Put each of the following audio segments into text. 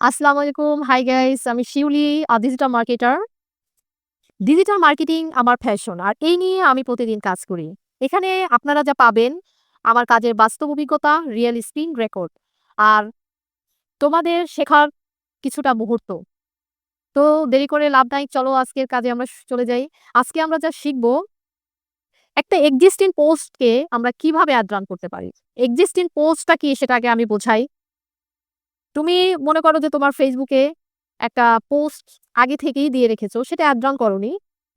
আসসালামু আলাইকুম। Hi guys আমি Shiuli digital marketer. Digital marketing আমার প্যাশন। আর এই নিয়ে আমি প্রতিদিন কাজ করি। এখানে আপনারা যা পাবেন আমার কাজের বাস্তব অভিজ্ঞতা, রিয়েল স্ক্রিন রেকর্ড আর তোমাদের শেখার কিছুটা মুহূর্ত। তো দেরি করে লাভ নাই। চলো আজকের কাজে আমরা চলে যাই। আজকে আমরা যা শিখব একটা এক্সিস্টিং পোস্টকে আমরা কীভাবে অ্যাড রান করতে পারি। এক্সিস্টিং পোস্টটা কি সেটা আগে আমি বোঝাই। তুমি মনে করো যে তোমার ফেসবুকে একটা পোস্ট আগে থেকেই দিয়ে রেখেছো। সেটা অ্যাড রান করোনি।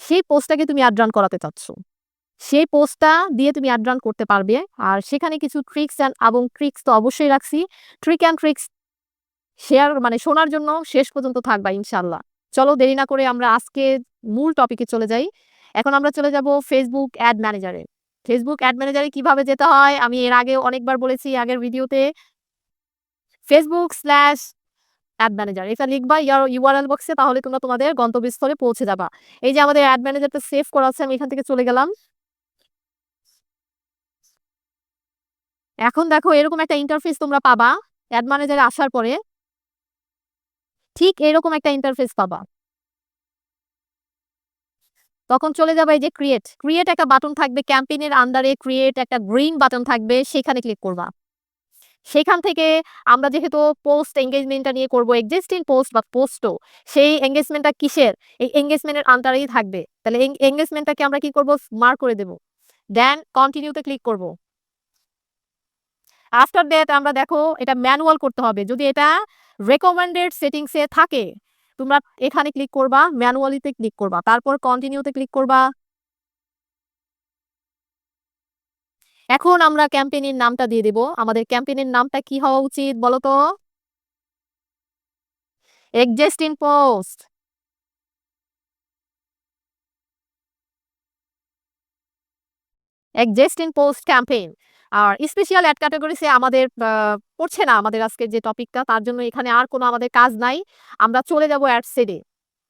সেই পোস্টটাকে তুমি অ্যাড রান করাতে চাচ্ছ। সেই পোস্টটা দিয়ে তুমি অ্যাড রান করতে পারবে। আর সেখানে কিছু ট্রিক্স অ্যান্ড এবং ট্রিকস তো অবশ্যই রাখছি। ট্রিক অ্যান্ড ট্রিক্স শেয়ার মানে শোনার জন্য শেষ পর্যন্ত থাকবা ইনশাল্লাহ চলো দেরি না করে আমরা আজকের মূল টপিকে চলে যাই। এখন আমরা চলে যাব ফেসবুক অ্যাড ম্যানেজারে। ফেসবুক অ্যাড ম্যানেজারে কীভাবে যেতে হয় আমি এর আগেও অনেকবার বলেছি আগের ভিডিওতে। Facebook স্ল্যাশ অ্যাড ম্যানেজার এটা লিখবা ইয়ার ইউআরএল বক্সে তাহলে তোমরা তোমাদের গন্তব্যস্থলে পৌঁছে যাবা। এই যে আমাদের অ্যাড ম্যানেজারটা সেভ করা আছে, আমি এখান থেকে চলে গেলাম। এখন দেখো, এরকম একটা ইন্টারফেস তোমরা পাবা অ্যাড ম্যানেজারে আসার পরে। ঠিক এরকম একটা ইন্টারফেস পাবা। তখন চলে যাবা এই যে ক্রিয়েট। ক্রিয়েট একটা বাটন থাকবে ক্যাম্পেইন এর আন্ডারে ক্রিয়েট একটা গ্রিন বাটন থাকবে, সেখানে ক্লিক করবা। সেখান থেকে আমরা যেহেতু পোস্ট এঙ্গেজমেন্টটা নিয়ে করব এক্সিস্টিং পোস্ট বা পোস্টও সেই এঙ্গেজমেন্টটা কিসের? এই এনগেজমেন্টের আন্ডারেই থাকবে। তাহলে এঙ্গেজমেন্টটাকে আমরা কি করব? মার্ক করে দেব। দেন কন্টিনিউতে ক্লিক করব। আফটার দ্যাট আমরা দেখো এটা ম্যানুয়াল করতে হবে। যদি এটা রেকমেন্ডেড সেটিংসে থাকে তোমরা এখানে ক্লিক করবা, ম্যানুয়ালি তে ক্লিক করবা। তারপর কন্টিনিউতে ক্লিক করবা। এখন আমরা ক্যাম্পেইন এর নামটা দিয়ে দেব। আমাদের ক্যাম্পেইন এর নামটা কি হওয়া উচিত বলো তো? Existing post. Existing post campaign. আর স্পেশাল অ্যাড ক্যাটেগরিজ এ আমাদের পড়ছে না আমাদের আজকের যে টপিকটা তার জন্য এখানে আর কোনো আমাদের কাজ নাই। আমরা চলে যাব অ্যাড সেড।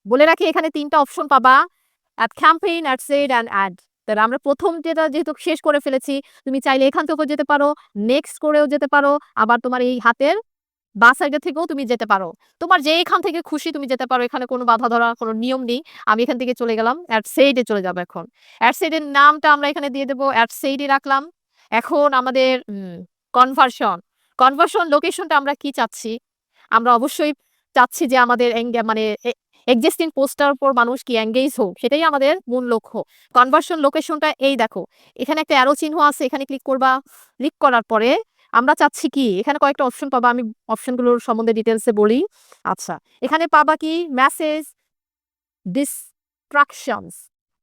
বলে রাখি এখানে তিনটা অপশন পাবা। Ad campaign, ad set and ad. তাহলে আমরা প্রথম যেটা যেহেতু শেষ করে ফেলেছি তুমি চাইলে এখান থেকেও যেতে পারো, নেক্সট করেও যেতে পারো। আবার তোমার এই হাতের বাঁ সাইডে থেকেও তুমি যেতে পারো। তোমার যেখান থেকে খুশি তুমি যেতে পারো। এখানে কোনো বাধা ধরা কোনো নিয়ম নেই। আমি এখান থেকে চলে গেলাম। অ্যাড সেড চলে যাব এখন। অ্যাড সেড নামটা আমরা এখানে দিয়ে দেব। অ্যাড সেড রাখলাম। এখন আমাদের কনভার্সন। কনভার্সন লোকেশনটা আমরা কি চাচ্ছি? আমরা অবশ্যই চাচ্ছি যে আমাদের মানে এক্সিস্টিং পোস্টটার উপর মানুষ কি এনগেজ হোক সেটাই আমাদের মূল লক্ষ্য। কনভার্সন লোকেশনটা এই দেখো। এখানে একটা অ্যারো চিহ্ন আছে এখানে ক্লিক করবা। ক্লিক করার পরে আমরা চাচ্ছি কি? এখানে কয়েকটা অপশন পাবা। আমি অপশনগুলোর সম্বন্ধে ডিটেলসে বলি। আচ্ছা। এখানে পাবা কি? Message distractions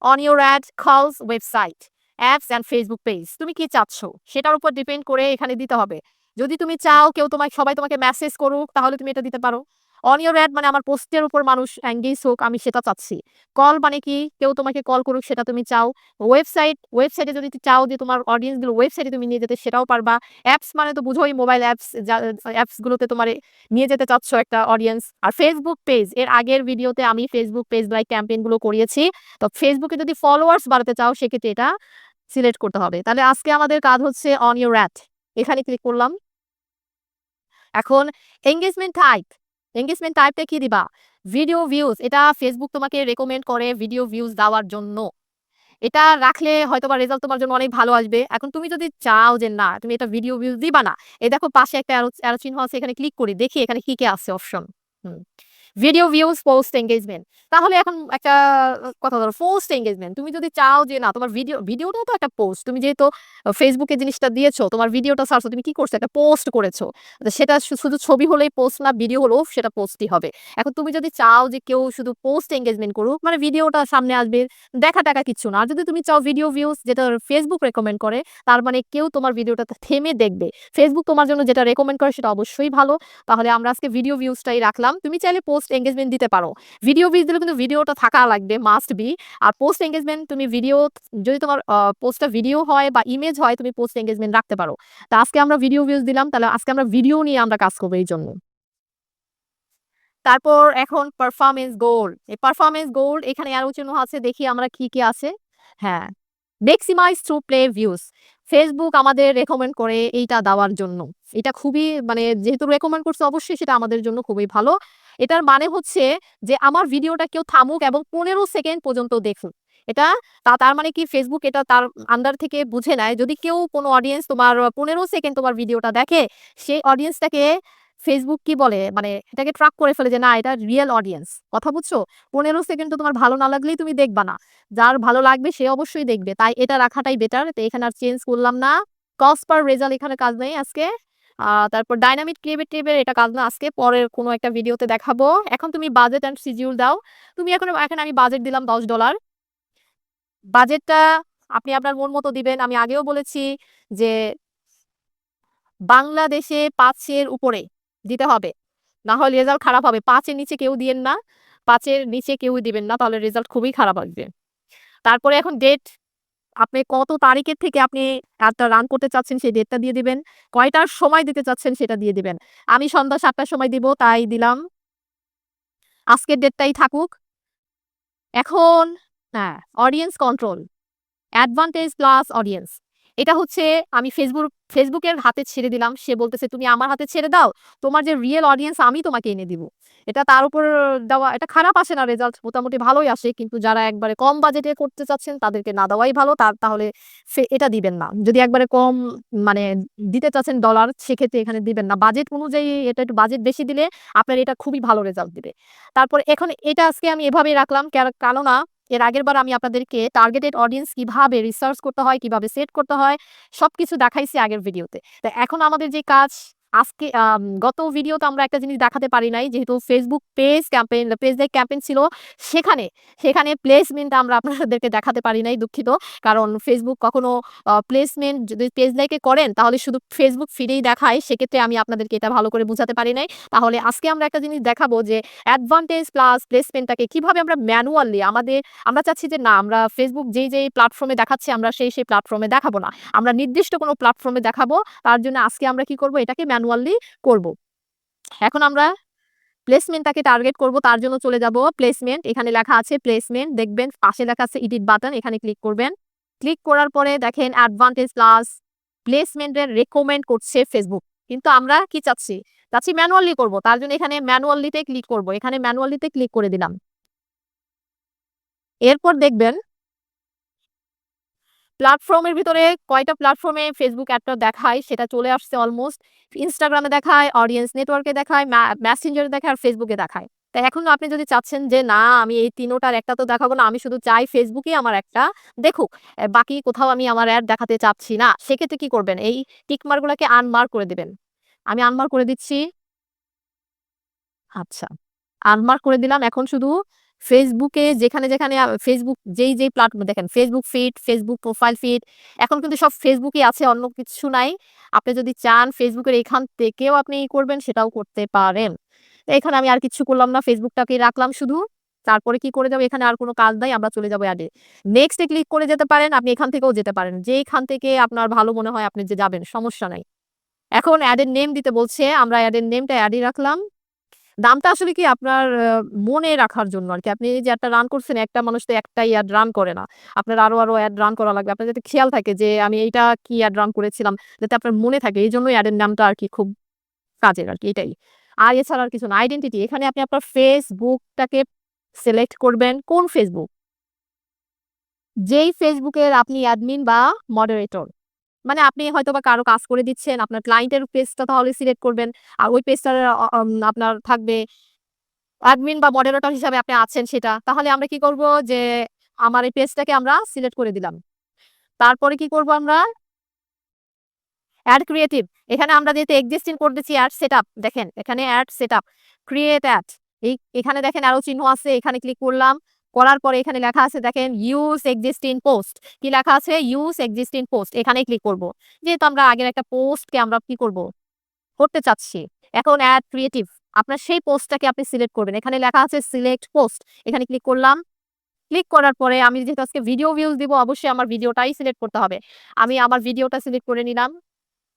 on your ad calls website, apps and Facebook page. তুমি কি চাচ্ছ? সেটার উপর ডিপেন্ড করে এখানে দিতে হবে। যদি তুমি চাও কেউ তোমায় সবাই তোমাকে মেসেজ করুক তাহলে তুমি এটা দিতে পারো। অন ইউর অ্যাড মানে আমার পোস্টের উপর মানুষ এনগেজ হোক আমি সেটা চাচ্ছি। কল মানে কি? কেউ তোমাকে কল করুক সেটা তুমি চাও। ওয়েবসাইট, ওয়েবসাইটে যদি চাও যে তোমার অডিয়েন্সগুলো ওয়েবসাইটে তুমি নিয়ে যেতে সেটাও পারবা। অ্যাপস মানে তো বুঝোই মোবাইল অ্যাপস যা অ্যাপস গুলোতে তোমারে নিয়ে যেতে চাচ্ছ একটা অডিয়েন্স। আর ফেসবুক পেজ এর আগের ভিডিওতে আমি ফেসবুক পেজ লাইক ক্যাম্পেইনগুলো করিয়েছি। তো ফেসবুকে যদি ফলোয়ার্স বাড়াতে চাও সেক্ষেত্রে এটা সিলেক্ট করতে হবে। তাহলে আজকে আমাদের কাজ হচ্ছে অন ইউর অ্যাড। এখানে ক্লিক করলাম। এখন এঙ্গেজমেন্ট টাইপ। এনগেজমেন্ট টাইপটা কি দিবা? ভিডিও ভিউজ এটা ফেসবুক তোমাকে রেকমেন্ড করে ভিডিও ভিউজ দেওয়ার জন্য। এটা রাখলে হয়তো বা রেজাল্ট তোমার জন্য অনেক ভালো আসবে। এখন তুমি যদি চাও যে না তুমি এটা ভিডিও ভিউজ দিবা না। এই দেখো পাশে একটা অ্যারো চিহ্ন আছে এখানে ক্লিক করি। দেখি এখানে কি, কে আছে অপশন। হুম। Video views post engagement. তাহলে এখন একটা কথা ধরো পোস্ট এনগেজমেন্ট। তুমি যদি চাও যে, না, তোমার ভিডিও ভিডিওটাও তো একটা পোস্ট। তুমি যেহেতু এ জিনিসটা দিয়েছ, তোমার ভিডিওটা ছাড়ছো তুমি কি করছ? একটা পোস্ট করেছ। সেটা শুধু ছবি হলেই পোস্ট না ভিডিও হলেও সেটা পোস্টই হবে। এখন তুমি যদি চাও যে, কেউ শুধু পোস্ট এঙ্গেজমেন্ট করুক মানে ভিডিওটা সামনে আসবে দেখা-টেখা কিচ্ছু না। আর যদি তুমি চাও ভিডিও ভিউজ যেটা ফেসবুক রেকমেন্ড করে, তার মানে কেউ তোমার ভিডিওটা থেমে দেখবে। ফেসবুক তোমার জন্য যেটা রেকমেন্ড করে, সেটা অবশ্যই ভালো। তাহলে আমরা আজকে ভিডিও ভিউজটাই রাখলাম। তুমি চাইলে পোস্ট এনগেজমেন্ট দিতে পারো। ভিডিও ভিউজ দিলে কিন্তু ভিডিওটা থাকা লাগবে মাস্ট বি। আর পোস্ট এনগেজমেন্ট তুমি ভিডিও যদি তোমার পোস্টটা ভিডিও হয় বা ইমেজ হয় তুমি পোস্ট এনগেজমেন্ট রাখতে পারো। তো আজকে আমরা ভিডিও ভিউজ দিলাম তাহলে আজকে আমরা ভিডিও নিয়ে আমরা কাজ করব এই জন্য তারপর এখন পারফরমেন্স গোল। এই পারফরম্যান্স গোল এখানে চিহ্ন আছে দেখি আমরা কি, কি আছে? হ্যাঁ। Maximise through play views. Facebook আমাদের রেকমেন্ড করে এইটা দেওয়ার জন্য। এটা খুবই মানে যেহেতু রেকমেন্ড করছে অবশ্যই সেটা আমাদের জন্য খুবই ভালো। এটার মানে হচ্ছে যে আমার ভিডিওটা কেউ থামুক এবং ১৫ সেকেন্ড পর্যন্ত দেখুক। এটা তা তার মানে কি ফেসবুক এটা তার আন্ডার থেকে বুঝে নেয় যদি কেউ কোনো অডিয়েন্স তোমার ১৫ সেকেন্ড তোমার ভিডিওটা দেখে, সেই অডিয়েন্সটাকে ফেসবুক কি বলে মানে এটাকে ট্র্যাক করে ফেলে যে, না, এটা রিয়েল অডিয়েন্স। কথা বুঝছ? ১৫ সেকেন্ড তো তোমার ভালো না লাগলেই তুমি দেখবা না। যার ভালো লাগবে সে অবশ্যই দেখবে। তাই এটা রাখাটাই বেটার। তো এখানে আর চেঞ্জ করলাম না। কস্ট পার রেজাল্ট এখানে কাজ নেই আজকে। তারপর ডায়নামিক ক্রিয়েটিভ এর এটা কাজ না আজকে পরের কোনো একটা ভিডিওতে দেখাবো। এখন তুমি বাজেট অ্যান্ড শিডিউল দাও। তুমি এখন, এখানে আমি বাজেট দিলাম $১০ বাজেটটা আপনি আপনার মন মতো দিবেন। আমি আগেও বলেছি যে, বাংলাদেশে ৫ এর উপরে দিতে হবে। না হলে রেজাল্ট খারাপ হবে। পাঁচের নিচে কেউ দিয়েন না। পাঁচের নিচে কেউই দিবেন না। তাহলে রেজাল্ট খুবই খারাপ আসবে। তারপরে এখন ডেট আপনি কত তারিখের থেকে আপনি একটা রান করতে চাচ্ছেন সেই ডেটটা দিয়ে দিবেন। কয়টার সময় দিতে চাচ্ছেন সেটা দিয়ে দিবেন। আমি সন্ধ্যা সাতটার সময় দিব তাই দিলাম। আজকের ডেটটাই থাকুক। এখন হ্যাঁ, audience control. Advantage plus audience. এটা হচ্ছে আমি ফেসবুক ফেসবুকের হাতে ছেড়ে দিলাম। সে বলতেছে, তুমি আমার হাতে ছেড়ে দাও। তোমার যে রিয়েল অডিয়েন্স আমি তোমাকে এনে দিব। এটা তার উপর দেওয়া, এটা খারাপ আসে না রেজাল্ট মোটামুটি ভালোই আসে। কিন্তু যারা একবারে কম বাজেটে করতে চাচ্ছেন, তাদেরকে না দেওয়াই ভালো। তার তাহলে এটা দিবেন না। যদি একবারে কম মানে দিতে চাচ্ছেন ডলার সেক্ষেত্রে এখানে দিবেন না। বাজেট অনুযায়ী এটা একটু বাজেট বেশি দিলে আপনার এটা খুবই ভালো রেজাল্ট দিবে। তারপর এখন এটা আজকে আমি এভাবেই রাখলাম, কেন, কেননা এর আগের বার আমি আপনাদেরকে টার্গেটেড অডিয়েন্স কীভাবে রিসার্চ করতে হয়, কীভাবে সেট করতে হয় সবকিছু দেখাইছি আগের ভিডিওতে। তো এখন আমাদের যে কাজ আজকে গত ভিডিওতে আমরা একটা জিনিস দেখাতে পারি নাই। যেহেতু Facebook page campaign page like campaign ছিল সেখানে, সেখানে প্লেসমেন্ট আমরা আপনাদেরকে দেখাতে পারি নাই দুঃখিত। কারণ ফেসবুক কখনো প্লেসমেন্ট যদি পেজ লাইকে করেন তাহলে শুধু ফেসবুক ফিডেই দেখায়। সেক্ষেত্রে আমি আপনাদেরকে এটা ভালো করে বুঝাতে পারি নাই। তাহলে আজকে আমরা একটা জিনিস দেখাবো যে অ্যাডভান্টেজ প্লাস প্লেসমেন্টটাকে কীভাবে আমরা ম্যানুয়ালি আমাদের আমরা চাচ্ছি যে না আমরা ফেসবুক যেই, যেই প্ল্যাটফর্মে দেখাচ্ছি আমরা সেই, সেই প্ল্যাটফর্মে দেখাবো না। আমরা নির্দিষ্ট কোনো প্ল্যাটফর্মে দেখাবো। তার জন্য আজকে আমরা কি করব এটাকে ম্যানুয়ালি করব। এখন আমরা প্লেসমেন্টটাকে টার্গেট করব, তার জন্য চলে যাব প্লেসমেন্ট এখানে লেখা আছে প্লেসমেন্ট দেখবেন পাশে লেখা আছে এডিট বাটন এখানে ক্লিক করবেন। ক্লিক করার পরে দেখেন অ্যাডভান্টেজ প্লাস প্লেসমেন্টের রেকমেন্ড করছে ফেসবুক। কিন্তু আমরা কি চাচ্ছি? চাচ্ছি ম্যানুয়ালি করব। তার জন্য এখানে ম্যানুয়ালিতে ক্লিক করব। এখানে ম্যানুয়ালিতে ক্লিক করে দিলাম। এরপর দেখবেন প্ল্যাটফর্মের ভিতরে কয়টা প্ল্যাটফর্মে ফেসবুক অ্যাডটা দেখায় সেটা চলে আসছে অলমোস্ট। ইনস্টাগ্রামে দেখায়, অডিয়েন্স নেটওয়ার্কে দেখায়, মেসেঞ্জারে দেখায় আর ফেসবুকে দেখায়। তাই এখন আপনি যদি চাচ্ছেন যে না আমি এই তিনোটার একটা তো দেখাবো না। আমি শুধু চাই ফেসবুকেই আমার একটা দেখুক। বাকি কোথাও আমি আমার অ্যাড দেখাতে চাচ্ছি না। সেক্ষেত্রে কি করবেন? এই টিক মার্ক গুলাকে আনমার্ক করে দেবেন আমি আনমার্ক করে দিচ্ছি। আচ্ছা। আনমার্ক করে দিলাম। এখন শুধু ফেসবুকে যেখানে, যেখানে ফেসবুক যেই, যেই প্ল্যাটফর্ম দেখেন Facebook feed, Facebook profile feed এখন কিন্তু সব ফেসবুকই আছে অন্য কিছু নাই। আপনি যদি চান ফেসবুকের এখান থেকেও আপনি ই করবেন সেটাও করতে পারেন। এখানে আমি আর কিচ্ছু করলাম না। ফেসবুকটাকেই রাখলাম শুধু। তারপরে কি করে যাব এখানে আর কোনো কাজ নাই। আমরা চলে যাব অ্যাডে। নেক্সট ক্লিক করে যেতে পারেন। আপনি এখান থেকেও যেতে পারেন। যেইখান থেকে আপনার ভালো মনে হয় আপনি যে যাবেন সমস্যা নাই। এখন অ্যাডের নেম দিতে বলছে। আমরা অ্যাডের নেমটা অ্যাডই রাখলাম। নামটা আসলে কি আপনার মনে রাখার জন্য আর কি আপনি যে একটা রান করছেন একটা মানুষ তো একটাই অ্যাড রান করে না। আপনার আরও, আরও অ্যাড রান করা লাগবে। আপনার যাতে খেয়াল থাকে যে আমি এইটা কি অ্যাড রান করেছিলাম যাতে আপনার মনে থাকে। এইজন্যই অ্যাডের নামটা আর কি খুব কাজের আর কি এটাই। আর এছাড়া আর কিছু না। আইডেন্টিটি এখানে আপনি আপনার ফেসবুকটাকে সিলেক্ট করবেন। কোন ফেসবুক? যেই ফেসবুকের আপনি অ্যাডমিন বা মডারেটর। মানে আপনি হয়তো বা কারও কাজ করে দিচ্ছেন। আপনার ক্লায়েন্টের পেজটা তাহলে সিলেক্ট করবেন। আর ওই অম আপনার থাকবে অ্যাডমিন বা মডারেটর হিসাবে আপনি আছেন সেটা। তাহলে আমরা কি করব যে, আমার এই পেজটাকে আমরা সিলেক্ট করে দিলাম। তারপরে কি করব আমরা? অ্যাড ক্রিয়েটিভ এখানে আমরা যেহেতু এক্সিস্টিং করতেছি অ্যাড সেটআপ দেখেন, এখানে অ্যাড সেটআপ ক্রিয়েট অ্যাড এই, এখানে দেখেন আরও চিহ্ন আছে, এখানে ক্লিক করলাম। করার পরে এখানে লেখা আছে, দেখেন ইউজ এক্সিস্টিং পোস্ট কি লেখা আছে? ইউজ এক্সিস্টিং পোস্ট এখানেই ক্লিক করব। যেহেতু আমরা আগের একটা পোস্টকে আমরা কি করব? করতে চাচ্ছি। এখন অ্যাড ক্রিয়েটিভ আপনার সেই পোস্টটাকে আপনি সিলেক্ট করবেন। এখানে লেখা আছে সিলেক্ট পোস্ট এখানে ক্লিক করলাম। ক্লিক করার পরে আমি যেহেতু আজকে ভিডিও ভিউজ দিব, অবশ্যই আমার ভিডিওটাই সিলেক্ট করতে হবে। আমি আমার ভিডিওটা সিলেক্ট করে নিলাম।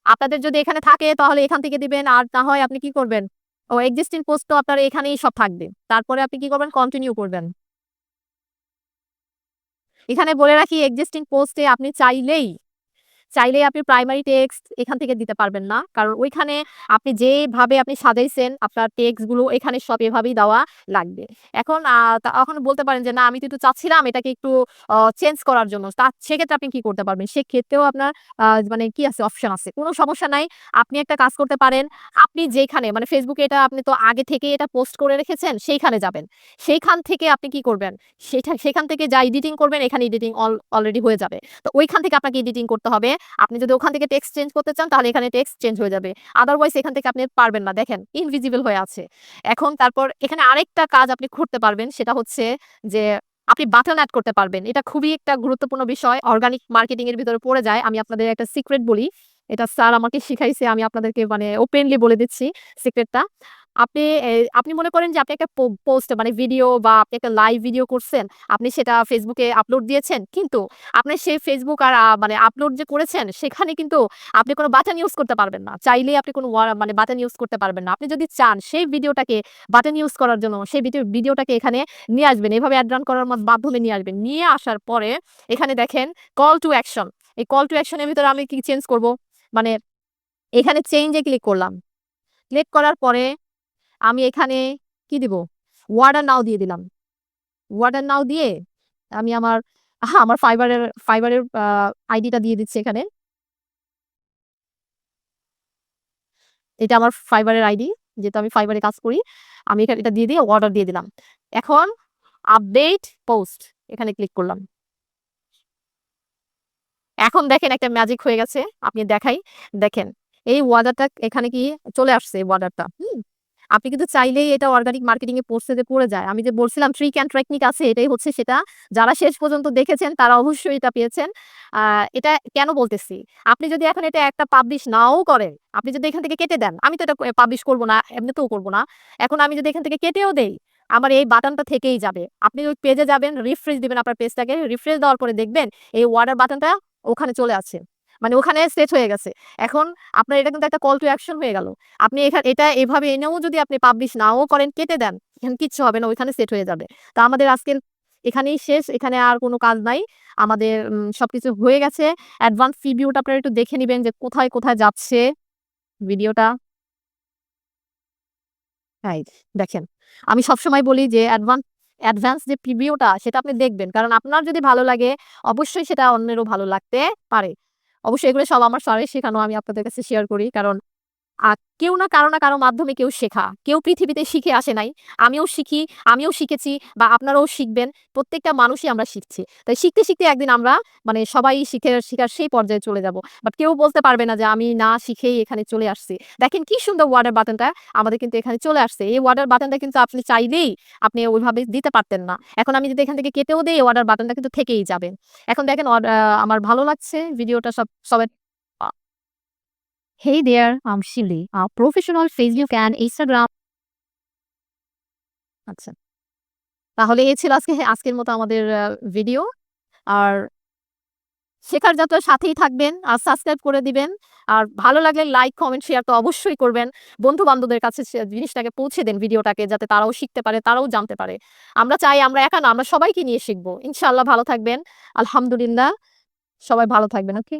আপনাদের যদি এখানে থাকে, তাহলে এখান থেকে দিবেন। আর না হয় আপনি কি করবেন? ও এক্সিস্টিং পোস্ট তো আপনার এখানেই সব থাকবে। তারপরে আপনি কি করবেন? কন্টিনিউ করবেন। এখানে বলে রাখি এক্সিস্টিং পোস্টে আপনি চাইলেই চাইলেই আপনি প্রাইমারি টেক্সট এখান থেকে দিতে পারবেন না। কারণ ওইখানে আপনি যেভাবে আপনি সাজাইছেন আপনার টেক্সটগুলো এখানে সব এভাবেই দেওয়া লাগবে। এখন আ তখন বলতে পারেন যে, "না আমি তো একটু চাচ্ছিলাম এটাকে একটু চেঞ্জ করার জন্য।" তা সেক্ষেত্রে আপনি কি করতে পারবেন? সেক্ষেত্রেও আপনার মানে কি আছে অপশন আছে। কোনো সমস্যা নাই। আপনি একটা কাজ করতে পারেন। আপনি যেখানে মানে ফেসবুকে এটা আপনি তো আগে থেকে এটা পোস্ট করে রেখেছেন, সেইখানে যাবেন। সেইখান থেকে আপনি কি করবেন? সেটা সেখান থেকে যা এডিটিং করবেন এখানে এডিটিং অল অলরেডি হয়ে যাবে। তো ওইখান থেকে আপনাকে এডিটিং করতে হবে। আপনি যদি ওখান থেকে টেক্সট চেঞ্জ করতে চান, তাহলে এখানে টেক্সট চেঞ্জ হয়ে যাবে। আদারওয়াইজ এখান থেকে আপনি পারবেন না। দেখেন ইনভিজিবল হয়ে আছে। এখন তারপর এখানে আরেকটা কাজ আপনি করতে পারবেন, সেটা হচ্ছে যে আপনি বাটন অ্যাড করতে পারবেন। এটা খুবই একটা গুরুত্বপূর্ণ বিষয়। অর্গানিক মার্কেটিং এর ভিতরে পড়ে যায়। আমি আপনাদের একটা সিক্রেট বলি। এটা স্যার আমাকে শিখাইছে। আমি আপনাদেরকে মানে ওপেনলি বলে দিচ্ছি সিক্রেটটা। আপনি আপনি মনে করেন যে আপনি একটা পোস্ট মানে ভিডিও বা আপনি একটা লাইভ ভিডিও করছেন। আপনি সেটা ফেসবুকে আপলোড দিয়েছেন। কিন্তু আপনি সেই ফেসবুক আর মানে আপলোড যে করেছেন, সেখানে কিন্তু আপনি কোনো বাটন ইউজ করতে পারবেন না। চাইলেই আপনি কোনো মানে বাটন ইউজ করতে পারবেন না। আপনি যদি চান, সেই ভিডিওটাকে বাটন ইউজ করার জন্য, সেই ভিডিও ভিডিওটাকে এখানে নিয়ে আসবেন। এভাবে এড রান করার মাধ্যমে নিয়ে আসবেন। নিয়ে আসার পরে এখানে দেখেন কল টু অ্যাকশন। এই কল টু অ্যাকশনের ভিতরে আমি কি চেঞ্জ করব? মানে এখানে চেঞ্জে ক্লিক করলাম। ক্লিক করার পরে আমি এখানে কি দিব? ওয়ার্ডার নাও দিয়ে দিলাম। ওয়ার্ডার নাও দিয়ে আমি আমার, আহা, আমার ফাইবার এর ফাইবার এর, আ আইডিটা দিয়ে দিচ্ছি এখানে। এটা আমার ফাইবারের আইডি। যেহেতু আমি ফাইবার কাজ করি। আমি এখানে এটা দিয়ে দিয়ে অর্ডার দিয়ে দিলাম। এখন আপডেট পোস্ট এখানে ক্লিক করলাম। এখন দেখেন একটা ম্যাজিক হয়ে গেছে। আপনি দেখাই। দেখেন এই অর্ডারটা এখানে কি চলে আসছে অর্ডারটা। হুম? আপনি কিন্তু চাইলেই এটা অর্গানিক মার্কেটিং এ পোস্টে যে পড়ে যায়। আমি যে বলছিলাম ট্রিক অ্যান্ড টেকনিক আছে এটাই হচ্ছে সেটা। যারা শেষ পর্যন্ত দেখেছেন তারা অবশ্যই এটা পেয়েছেন। এটা কেন বলতেছি? আপনি যদি এখন এটা একটা পাবলিশ নাও করেন, আপনি যদি এখান থেকে কেটে দেন, আমি তো এটা পাবলিশ করব না, এমনিতেও করব না। এখন আমি যদি এখান থেকে কেটেও দেই, আমার এই বাটনটা থেকেই যাবে। আপনি ওই পেজে যাবেন, রিফ্রেশ দিবেন আপনার পেজটাকে। রিফ্রেশ দেওয়ার পরে দেখবেন এই অর্ডার বাটনটা ওখানে চলে আছে। মানে ওখানে সেট হয়ে গেছে। এখন আপনার এটা কিন্তু একটা কল টু অ্যাকশন হয়ে গেল। আপনি এখা এটা এভাবে এনেও যদি আপনি পাবলিশ নাও করেন, কেটে দেন, এখানে কিচ্ছু হবে না। ওইখানে সেট হয়ে যাবে। তো আমাদের আজকের এখানেই শেষ। এখানে আর কোনো কাজ নাই। আমাদের সবকিছু হয়ে গেছে। অ্যাডভান্স প্রিভিউটা আপনারা একটু দেখে নিবেন যে কোথায়, কোথায় যাচ্ছে ভিডিওটা। দেখেন। আমি সবসময় বলি যে অ্যাডভান্স অ্যাডভান্স যে প্রিভিউটা সেটা আপনি দেখবেন। কারণ আপনার যদি ভালো লাগে অবশ্যই সেটা অন্যেরও ভালো লাগতে পারে। অবশ্যই এগুলো সব আমার স্যারের শেখানো আমি আপনাদের কাছে শেয়ার করি। কারণ কেউ না কারও না কারও মাধ্যমে কেউ শেখা। কেউ পৃথিবীতে শিখে আসে নাই। আমিও শিখি, আমিও শিখেছি বা আপনারাও শিখবেন। প্রত্যেকটা মানুষই আমরা শিখছি। তাই শিখতে, শিখতে একদিন আমরা মানে সবাই শিখে শিখার সেই পর্যায়ে চলে যাব। বাট কেউ বলতে পারবে না যে আমি না শিখেই এখানে চলে আসছি। দেখেন কি সুন্দর ওয়ার্ডার বাটনটা আমাদের কিন্তু এখানে চলে আসছে। এই ওয়ার্ডার বাটনটা কিন্তু আপনি চাইলেই আপনি ওইভাবে দিতে পারতেন না। এখন আমি যদি এখান থেকে কেটেও দেই ওয়ার্ডার বাটনটা কিন্তু থেকেই যাবে। এখন দেখেন আমার ভালো লাগছে ভিডিওটা সব সবাই আ Hey there, I'm Shilly, a professional Facebook and Instagram আচ্ছা। তাহলে এই ছিল আজকে আজকের মতো আমাদের ভিডিও। আর শেখার যাত্রার সাথেই থাকবেন। আর সাবস্ক্রাইব করে দিবেন। আর ভালো লাগলে লাইক, কমেন্ট, শেয়ার তো অবশ্যই করবেন। বন্ধু-বান্ধবদের কাছে জিনিসটাকে পৌঁছে দেন ভিডিওটাকে যাতে তারাও শিখতে পারে, তারাও জানতে পারে। আমরা চাই আমরা একা না আমরা সবাইকে নিয়ে শিখব ইনশাআল্লাহ ভালো থাকবেন। আলহামদুলিল্লাহ। সবাই ভালো থাকবেন। ওকে?